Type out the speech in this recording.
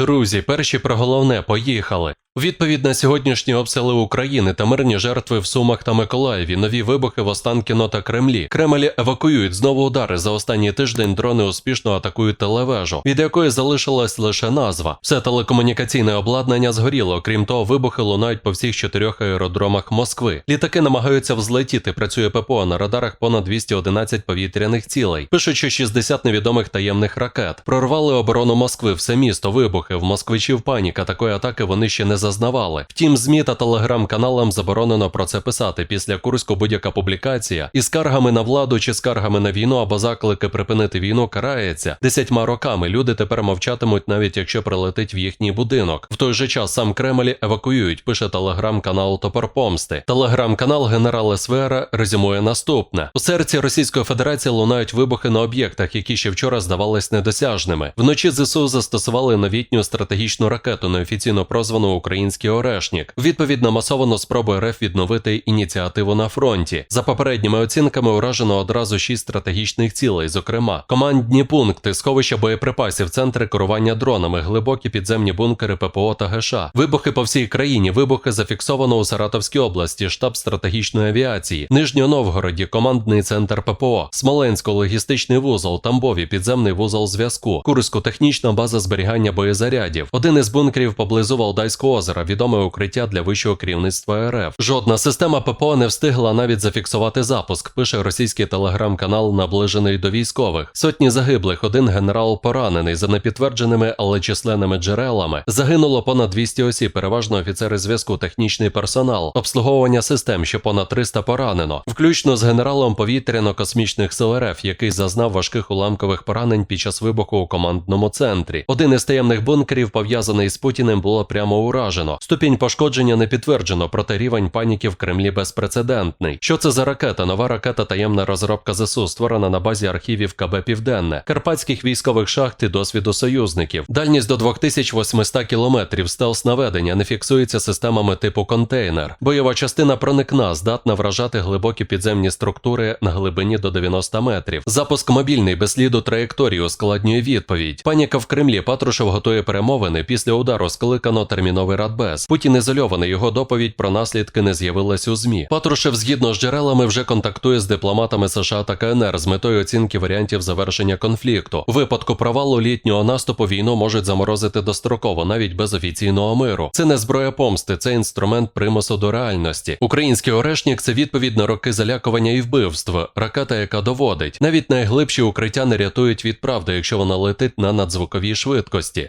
Друзі, перші про головне поїхали. Відповідь на сьогоднішні обстріли України та мирні жертви в Сумах та Миколаєві, нові вибухи в Останкіно та Кремлі. Кремлі евакуюють знову удари. За останній тиждень дрони успішно атакують телевежу, від якої залишилась лише назва. Все телекомунікаційне обладнання згоріло. Крім того, вибухи лунають по всіх чотирьох аеродромах Москви. Літаки намагаються взлетіти. Працює ППО на радарах понад 211 повітряних цілей. Пишуть, що 60 невідомих таємних ракет прорвали оборону Москви. Все місто вибухи. В москвичів паніка. Такої атаки вони ще не зазнавали. Втім, змі та телеграм-каналам заборонено про це писати. Після Курську будь-яка публікація із скаргами на владу чи скаргами на війну або заклики припинити війну карається десятьма роками. Люди тепер мовчатимуть, навіть якщо прилетить в їхній будинок. В той же час сам Кремль евакуюють. Пише телеграм-канал Топор Помсти. Телеграм-канал генерал СВР резюмує наступне: у серці Російської Федерації лунають вибухи на об'єктах, які ще вчора здавались недосяжними. Вночі ЗСУ застосували новітню стратегічну ракету, неофіційно прозвану Український Орешнік. У Відповідь на масовану спробу РФ відновити ініціативу на фронті. За попередніми оцінками уражено одразу шість стратегічних цілей, зокрема командні пункти, сховища боєприпасів, центри керування дронами, глибокі підземні бункери ППО та ГШ. Вибухи по всій країні. Вибухи зафіксовано у Саратовській області, штаб стратегічної авіації, Нижньоновгороді, командний центр ППО, Смоленську, логістичний вузол, Тамбові, підземний вузол зв'язку, Курську, технічна база зберігання боєзарядів. Один із бункерів поблизу Валдайського озера, відоме укриття для вищого керівництва РФ. Жодна система ППО не встигла навіть зафіксувати запуск. Пише російський телеграм-канал, наближений до військових. Сотні загиблих, один генерал поранений. За непідтвердженими, але численними джерелами загинуло понад 200 осіб, переважно офіцери зв'язку, технічний персонал, обслуговування систем, що понад 300 поранено, включно з генералом повітряно-космічних сил РФ, який зазнав важких уламкових поранень під час вибуху у командному центрі. Один із таємних бункерів, пов'язаний з Путіним, було прямо уражено. Ступінь пошкодження не підтверджено, проте рівень паніки в Кремлі безпрецедентний. Що це за ракета? Нова ракета, таємна розробка ЗСУ, створена на базі архівів КБ Південне, карпатських військових шахт і досвіду союзників. Дальність до 2800 кілометрів, стелс наведення не фіксується системами типу контейнер. Бойова частина проникна, здатна вражати глибокі підземні структури на глибині до 90 метрів. Запуск мобільний без сліду траєкторії ускладнює відповідь. Паніка в Кремлі. Патрушев готує перемовини. Після удару скликано терміновий радбез. Путін ізольований. Його доповідь про наслідки не з'явилась у змі. Патрушев, згідно з джерелами, вже контактує з дипломатами США та КНР з метою оцінки варіантів завершення конфлікту. У випадку провалу літнього наступу війну можуть заморозити достроково, навіть без офіційного миру. Це не зброя помсти, це інструмент примусу до реальності. Український орешник це відповідь на роки залякування і вбивств. Ракета, яка доводить, навіть найглибші укриття не рятують від правди, якщо вона летить на надзвуковій швидкості.